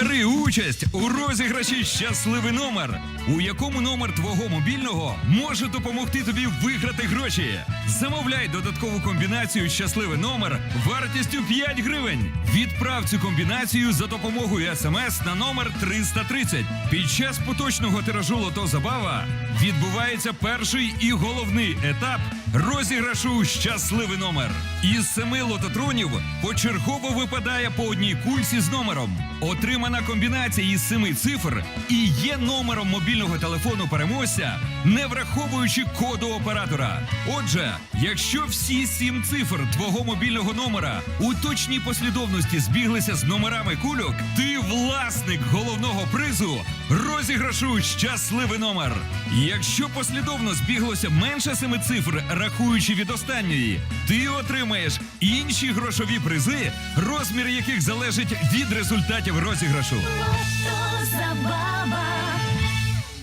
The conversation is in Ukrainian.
Бери участь у розіграші Щасливий номер, у якому номер твого мобільного може допомогти тобі виграти гроші. Замовляй додаткову комбінацію Щасливий номер вартістю 5 гривень. Відправ цю комбінацію за допомогою смс на номер 330. Під час поточного тиражу Лото Забава відбувається перший і головний етап розіграшу Щасливий номер. Із семи лототронів почергово випадає по одній кульці з номером. Отримана комбінація із семи цифр і є номером мобільного телефону переможця, не враховуючи коду оператора. Отже, якщо всі сім цифр твого мобільного номера у точній послідовності збіглися з номерами кульок, ти власник головного призу розіграшу щасливий номер. Якщо послідовно збіглося менше семи цифр, рахуючи від останньої, ти отримаєш інші грошові призи, розмір яких залежить від результатів розіграшу.